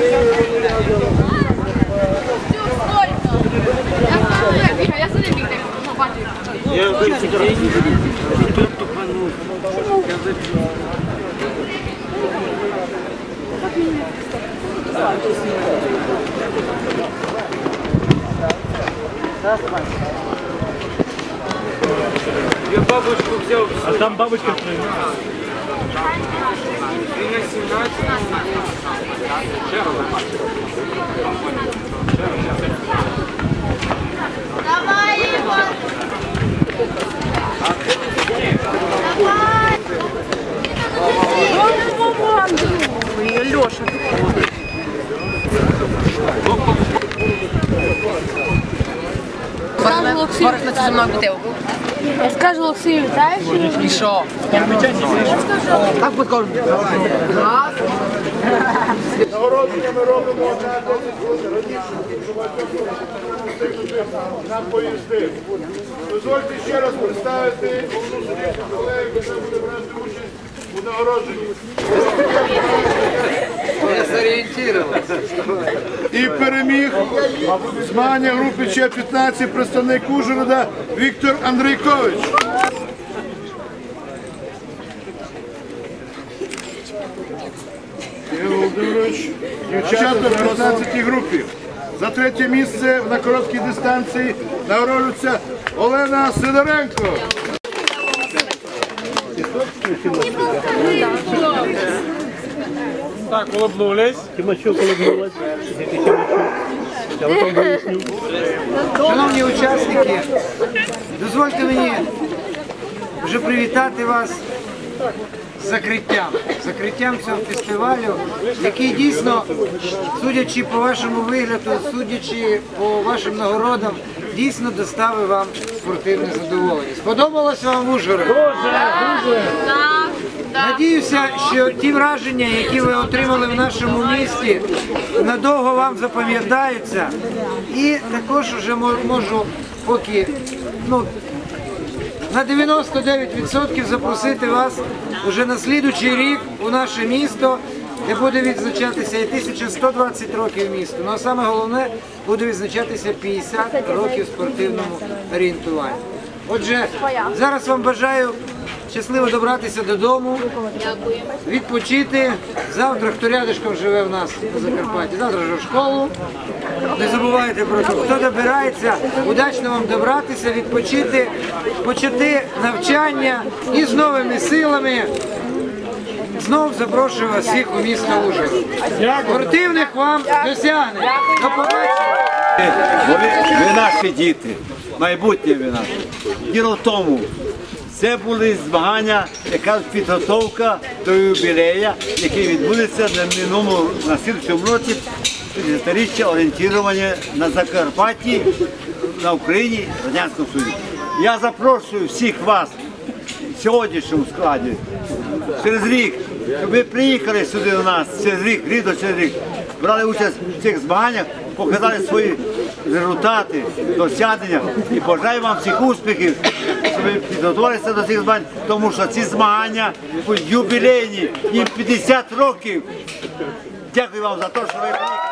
Я вже тут тупанув. Я вже Я бабочку взял. А там бабочка твоя. И на 17. Можна зі мною бутилку. Я скажу Олексію, вітаєш? І що? Так покажу. Нагородження ми робимо на 10 хвилин раніше, нам поїзди. Дозвольте ще раз представити головну суддю колегу, яка буде брати участь у нагородженні. Я зорієнтувався. І переміг змагання групи Ч-15 представник Ужгорода Віктор Андрійкович. Володимирович, дівчата в 15 групі. За третє місце на короткій дистанції нагороджується Олена Сидоренко. Так, улыбнулись. Тимощук улыбнулась. Я потом выясню. Шановні учасники, дозвольте мені вже привітати вас з закриттям. Закриттям цього фестивалю, який дійсно, судячи по вашому вигляду, судячи по вашим нагородам, дійсно доставив вам спортивне задоволення. Сподобалось вам в Ужгороді? Надіюся, що ті враження, які ви отримали в нашому місті, надовго вам запам'ятаються. І також вже можу поки ну, на 99% запросити вас уже на слідучий рік у наше місто, де буде відзначатися і 1120 років місту. Ну а саме головне буде відзначатися 50 років спортивному орієнтуванню. Отже, зараз вам бажаю щасливо добратися додому, відпочити. Завтра хто рядишком живе в нас на Закарпатті, завтра вже в школу. Не забувайте про це. Хто добирається, удачно вам добратися, відпочити, почати навчання і з новими силами. Знов запрошую вас всіх у місто Ужгород. Спортивних вам досягнень. До побачення. Ви, наші діти, майбутнє ви наше. Діло в тому, це були змагання, яка підготовка до юбілея, який відбудеться на минулому на слідчому році 50-річчя орієнтування на Закарпатті, на Україні, Радянському Союзі. Я запрошую всіх вас сьогоднішньому складі. Через рік, щоб ви приїхали сюди до нас. Через рік, рідо через рік, брали участь в цих змаганнях, показали свої результати, досягнення. І бажаю вам всіх успіхів, щоб ви підготувалися до цих змагань, тому що ці змагання будуть юбілейні, їм 50 років. Дякую вам за те, що ви приїхали.